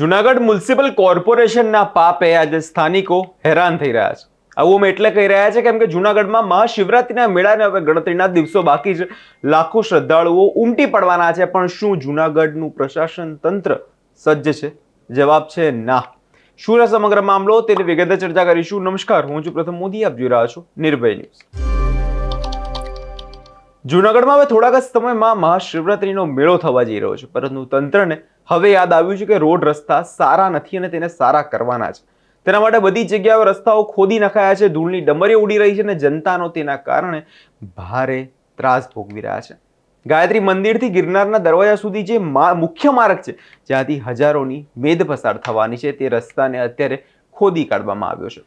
Junagadh municipal કોર્પોરેશનના પાપે આજે સ્થાનિકો હેરાન થઈ રહ્યા છે. આવું અમે એટલે કહી રહ્યા છે કેમ કે જુનાગઢમાં મહાશિવરાત્રિના મેળાને હવે ગણતરીના દિવસો બાકી છે. લાખો શ્રદ્ધાળુઓ ઉમટી પડવાના છે, પણ શું જુનાગઢનું પ્રશાસન તંત્ર સજ્જ છે? જવાબ છે ના. શું સમગ્ર મામલો? તેની વિગતે ચર્ચા કરીશું. નમસ્કાર, હું છું પ્રથમ મોદી. આપ જોઈ રહ્યા છો નિર્ભય ન્યૂઝ. જુનાગઢમાં હવે થોડાક જ સમયમાં મહાશિવરાત્રિનો મેળો થવા જઈ રહ્યો છે, પરંતુ તંત્રને હવે યાદ આવ્યું છે કે રોડ રસ્તા સારા નથી અને તેને સારા કરવાના છે. તેના માટે બધી જગ્યાએ રસ્તાઓ ખોદી નખાયા છે, ધૂળની ડમરીઓ ઉડી રહી છે અને જનતાનો તેના કારણે ભારે ત્રાસ ભોગવી રહ્યા છે. ગાયત્રી મંદિરથી ગિરનારના દરવાજા સુધી જે મુખ્ય માર્ગ છે, જ્યાંથી હજારોની મેદ પસાર થવાની છે, તે રસ્તાને અત્યારે ખોદી કાઢવામાં આવ્યો છે.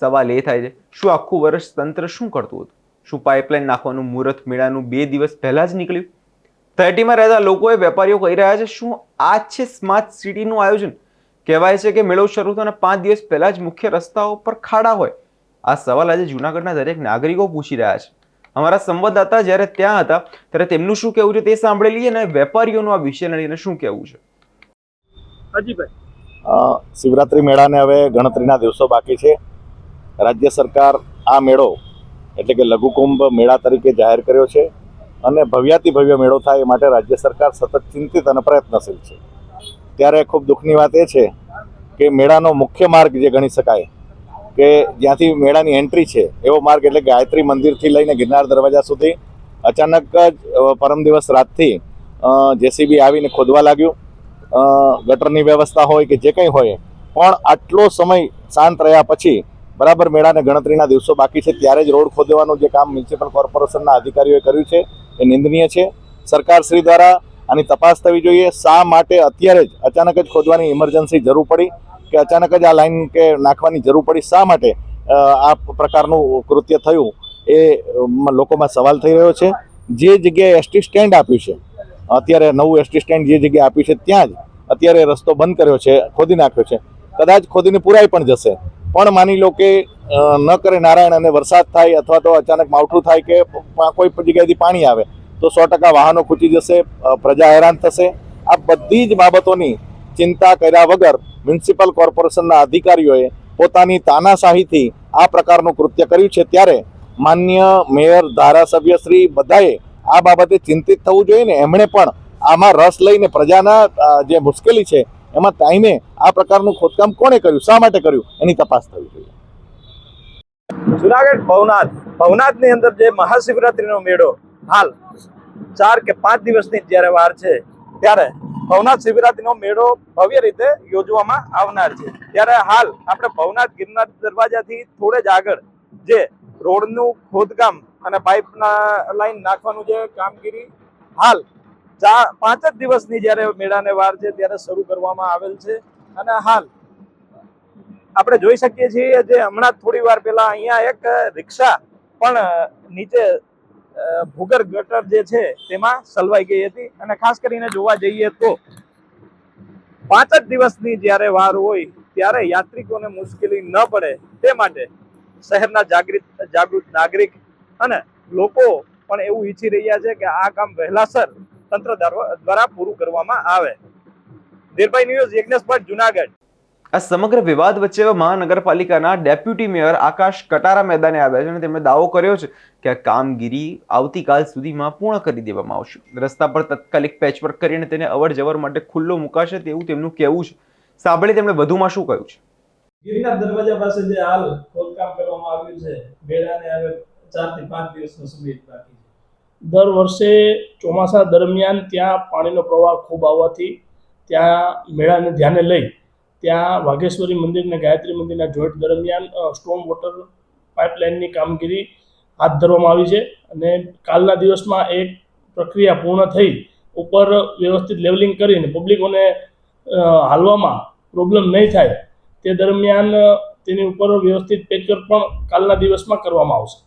સવાલ એ થાય છે, શું આખું વર્ષ તંત્ર શું કરતું હતું? શું પાઇપલાઇન નાખવાનું, મુહૂર્ત મેળાનું બે દિવસ પહેલાં જ નીકળ્યું? તળેટીમાં રહેતા લોકોએ વેપારીઓ કહી રહ્યા છે શું આ છે સ્માર્ટ સિટીનું આયોજન? કહેવાય છે કે મેળો શરૂ થવાના પાંચ દિવસ પહેલાં જ મુખ્ય રસ્તાઓ પર ખાડા હોય. આ સવાલ આજે જુનાગઢના દરેક નાગરિકો પૂછી રહ્યા છે. અમારા સંવાદદાતા જ્યારે ત્યાં હતા ત્યારે તેમનું શું કહેવું છે તે સાંભળી લઈએ અને વેપારીઓનું આ વિષયને લઈને શું કહેવું છે? હાજીભાઈ શિવરાત્રી મેળાને હવે ગણતરીના દિવસો બાકી છે. રાજ્ય સરકાર આ મેળો એટલે કે લઘુકુંભ મેળા તરીકે જાહેર કર્યો છે. અને ભવ્યાતિ ભવ્ય મેળો થાય એ માટે રાજ્ય સરકાર સતત ચિંતિત અને પ્રયત્નશીલ છે. ત્યારે ખૂબ દુઃખની વાત એ છે કે મેળાનો મુખ્ય માર્ગ જે ગણી શકાય કે જ્યાંથી મેળાની એન્ટ્રી છે એવો માર્ગ એટલે ગાયત્રી મંદિરથી લઈને ગિરનાર દરવાજા સુધી અચાનક જ પરમ દિવસ રાતથી જેસીબી આવીને ખોદવા લાગ્યું. ગટરની વ્યવસ્થા હોય કે જે કંઈ હોય, પણ આટલો સમય શાંત રહ્યા પછી બરાબર મેળાને ગણતરીના દિવસો બાકી છે. ત્યારે જ રોડ ખોદવાનું જે કામ મ્યુનિસિપલ કોર્પોરેશનના અધિકારીઓએ કર્યું છે. એ નિંદનીય છે. સરકારશ્રી દ્વારા આની તપાસ થવી જોઈએ. શા માટે અત્યારે જ અચાનક જ ખોદવાની ઇમરજન્સી જરૂર પડી કે અચાનક જ આ લાઈન કે નાખવાની જરૂર પડી? શા માટે આ પ્રકારનું કૃત્ય થયું? એ લોકોમાં સવાલ થઈ રહ્યો છે. જે જગ્યાએ એસટી સ્ટેન્ડ આપ્યું છે, અત્યારે નવું એસટી સ્ટેન્ડ જે જગ્યાએ આપ્યું છે, ત્યાં જ અત્યારે રસ્તો બંધ કર્યો છે, ખોદી નાખ્યો છે. કદાચ ખોદીને પુરાઈ પણ જશે. પણ માની લો કે ન કરે નારાયણ અને વરસાદ થાય અથવા તો અચાનક માવઠું થાય કે કોઈ જગ્યાએથી પાણી આવે, તો સો ટકા વાહનો ખૂચી જશે પ્રજા હેરાન થશે. આ બધી જ બાબતોની ચિંતા કર્યા વગર મ્યુનિસિપલ કોર્પોરેશનના અધિકારીઓએ પોતાની તાનાશાહીથી આ પ્રકારનું કૃત્ય કર્યું છે. ત્યારે માન્ય મેયર, ધારાસભ્ય શ્રી બધાએ આ બાબતે ચિંતિત થવું જોઈએ ને, એમણે પણ આમાં રસ લઈને પ્રજાના જે મુશ્કેલી છે એમાં ટાઈમે આ પ્રકારનું ખોદકામ કોણે કર્યું? શા માટે કર્યું? એની તપાસ થવી જોઈએ. જુનાગઢ ભવનાથ. ભવનાથની અંદર જે મહાશિવરાત્રિનો મેળો, હાલ ચાર કે પાંચ દિવસની જ્યારે વાર છે, ત્યારે ભવનાથ શિવરાત્રીનો મેળો ભવ્ય રીતે યોજવામાં આવનાર છે. ત્યારે હાલ આપણે ભવનાથ ગિરનાર દરવાજાથી થોડે જ આગળ જે રોડનું ખોદકામ અને પાઇપના લાઈન નાખવાનું જે કામગીરી હાલ પાંચ જ દિવસની જ્યારે મેળાને વાર છે ત્યારે શરૂ કરવામાં આવેલ છે. અને હાલ આપણે જોઈ શકીએ છીએ જે હમણાં થોડી વાર પહેલા અહીંયા એક રિક્ષા પણ નીચે ભૂગર ગટર જે છે તેમાં સલવાઈ ગઈ હતી. અને ખાસ કરીને જોવા જઈએ તો પાંચ જ દિવસની જ્યારે વાર હોય ત્યારે યાત્રિકોને મુશ્કેલી ન પડે તે માટે શહેરના જાગૃત જાગૃત નાગરિક અને લોકો પણ એવું ઈચ્છી રહ્યા છે કે આ કામ વહેલાસર તંત્ર દ્વારા પૂરું કરવામાં આવે. નિર્ભય ન્યૂઝ યજ્ઞેશ ભટ્ટ જુનાગઢ. આ સમગ્ર વિવાદ વચ્ચે મહાનગરપાલિકાના ડેપ્યુટી મેયર આકાશ કટારા મેદાને આવ્યા છે અને તેમણે દાવો કર્યો છે કે આ કામગીરી આવતીકાલ સુધીમાં પૂર્ણ કરી દેવામાં આવશે. રસ્તા પર તત્કાલિક પેચવર્ક કરીને તેને અવર જવર માટે ખુલ્લો મુકાશે તેવું તેમનું કહેવું છે. સાંભળી તેમણે વધુમાં શું કહ્યું છે? ગિરનાર દરવાજા પાસે જે હાલ ખોદકામ કરવામાં આવ્યું છે મેળાને હવે ચારથી પાંચ દિવસનો સમય બાકી છે. દર વર્ષે ચોમાસા દરમિયાન ત્યાં પાણીનો પ્રવાહ ખૂબ આવવાથી ત્યાં મેળાને ધ્યાને લઈ ત્યાં વાઘેશ્વરી મંદિર અને ગાયત્રી મંદિરના જોઈન્ટ દરમિયાન સ્ટોમ વોટર પાઇપલાઇનની કામગીરી હાથ ધરવામાં આવી છે અને કાલના દિવસમાં એક પ્રક્રિયા પૂર્ણ થઈ ઉપર વ્યવસ્થિત લેવલિંગ કરીને પબ્લિકોને હાલવામાં પ્રોબ્લેમ નહીં થાય તે દરમિયાન તેની ઉપર વ્યવસ્થિત પેચવર્ક પણ કાલના દિવસમાં કરવામાં આવશે.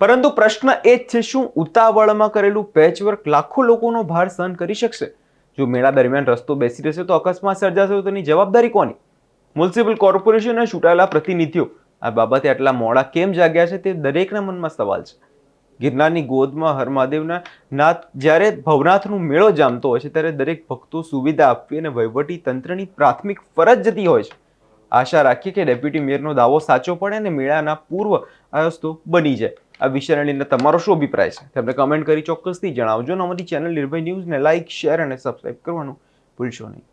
પરંતુ પ્રશ્ન એ જ છે શું ઉતાવળમાં કરેલું પેચવર્ક લાખો લોકોનો ભાર સહન કરી શકશે? જો મેળા દરમિયાન રસ્તો બેસી રહેશે તો અકસ્માત સર્જાશે તો તેની જવાબદારી કોની? મ્યુનિસિપલ કોર્પોરેશનના ચૂંટાયેલા પ્રતિનિધિઓ, આ બાબતે આટલા મોડા કેમ જાગ્યા છે તે દરેકના મનમાં સવાલ છે. ગિરનારની ગોદમાં હર મહાદેવના નાથ જ્યારે ભવનાથનો મેળો જામતો હોય છે ત્યારે દરેક ભક્તો સુવિધા આપવી અને વહીવટી તંત્રની પ્રાથમિક ફરજ જતી હોય છે. આશા રાખીએ કે ડેપ્યુટી મેયરનો દાવો સાચો પડે અને મેળાના પૂર્વ આયોસ્તો બની જાય. આ વિષયને લઈને તમારો શું અભિપ્રાય છે? તમને કમેન્ટ કરી ચોક્કસથી જણાવજો અને અમારી ચેનલ નિર્ભય ન્યૂઝને લાઇક શેર અને સબસ્ક્રાઇબ કરવાનું ભૂલશો નહીં.